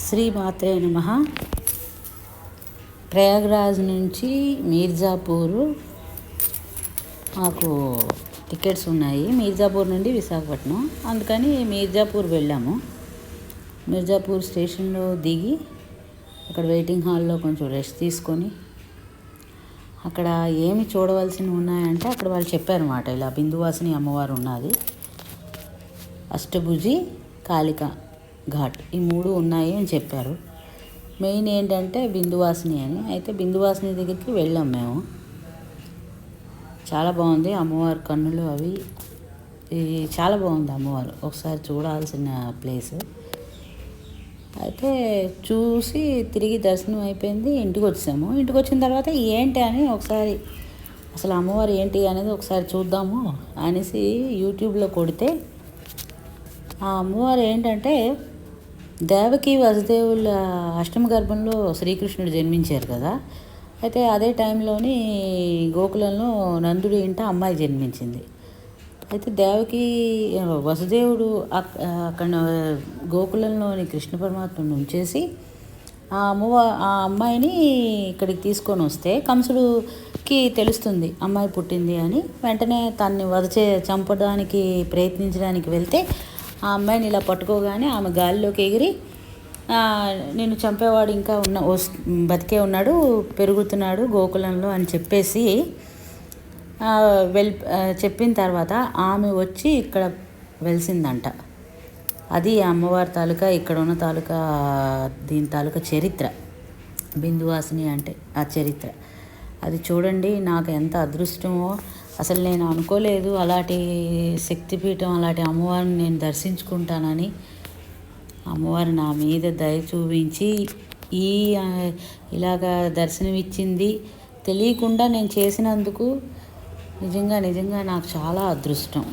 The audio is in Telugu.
శ్రీ మాత్రే నమ. ప్రయాగ్రాజ్ నుంచి మీర్జాపూరు మాకు టికెట్స్ ఉన్నాయి. మీర్జాపూర్ నుండి విశాఖపట్నం. అందుకని మీర్జాపూర్ వెళ్ళాము. మీర్జాపూర్ స్టేషన్లో దిగి అక్కడ వెయిటింగ్ హాల్లో కొంచెం రెస్ట్ తీసుకొని అక్కడ ఏమి చూడవలసినవి ఉన్నాయంటే అక్కడ వాళ్ళు చెప్పారన్నమాట. ఇలా బిందువాసిని అమ్మవారు ఉన్నది. అష్టభుజి కాళిక ఘాట్. ఈ మూడు ఉన్నాయి అని చెప్పారు. మెయిన్ ఏంటంటే బిందువాసిని అని. అయితే బిందువాసిని దగ్గరికి వెళ్ళాం మేము. చాలా బాగుంది అమ్మవారి కన్నులు అవి. చాలా బాగుంది అమ్మవారు. ఒకసారి చూడాల్సిన ప్లేస్. అయితే చూసి తిరిగి దర్శనం అయిపోయింది. ఇంటికి వచ్చాము. ఇంటికి వచ్చిన తర్వాత ఏంటి అని ఒకసారి అసలు అమ్మవారు ఏంటి అనేది ఒకసారి చూద్దాము అనేసి యూట్యూబ్లో కొడితే ఆ అమ్మవారు ఏంటంటే దేవకి వసుదేవుల అష్టమ గర్భంలో శ్రీకృష్ణుడు జన్మించారు కదా. అయితే అదే టైంలోని గోకులంలో నందుడి ఇంట అమ్మాయి జన్మించింది. అయితే దేవకి వసుదేవుడు అక్కడ గోకులంలోని కృష్ణ పరమాత్మను ఉంచేసి ఆ అమ్మవ ఆ అమ్మాయిని ఇక్కడికి తీసుకొని వస్తే కంసుడుకి తెలుస్తుంది అమ్మాయి పుట్టింది అని. వెంటనే తన్ని వదచే చంపడానికి ప్రయత్నించడానికి వెళ్తే ఆ అమ్మాయిని ఇలా పట్టుకోగానే ఆమె గాలిలోకి ఎగిరి నేను నిన్ను చంపేవాడు ఇంకా ఉన్న వస్- బతికే ఉన్నాడు పెరుగుతున్నాడు గోకులంలో అని చెప్పేసి వెల్ చెప్పిన తర్వాత ఆమె వచ్చి ఇక్కడ వెలిసిందంట. అది అమ్మవారి తాలూకా ఇక్కడ ఉన్న తాలూకా దీని తాలూకా చరిత్ర. బిందువాసిని అంటే ఆ చరిత్ర. అది చూడండి నాకు ఎంత అదృష్టమో. అసలు నేను అనుకోలేదు అలాంటి శక్తిపీఠం అలాంటి అమ్మవారిని నేను దర్శించుకుంటానని. అమ్మవారు నా మీద దయ చూపించి ఈ ఆ, ఇలాగా దర్శనమిచ్చింది. తెలియకుండా నేను చేసినందుకు నిజంగా నిజంగా నాకు చాలా అదృష్టం.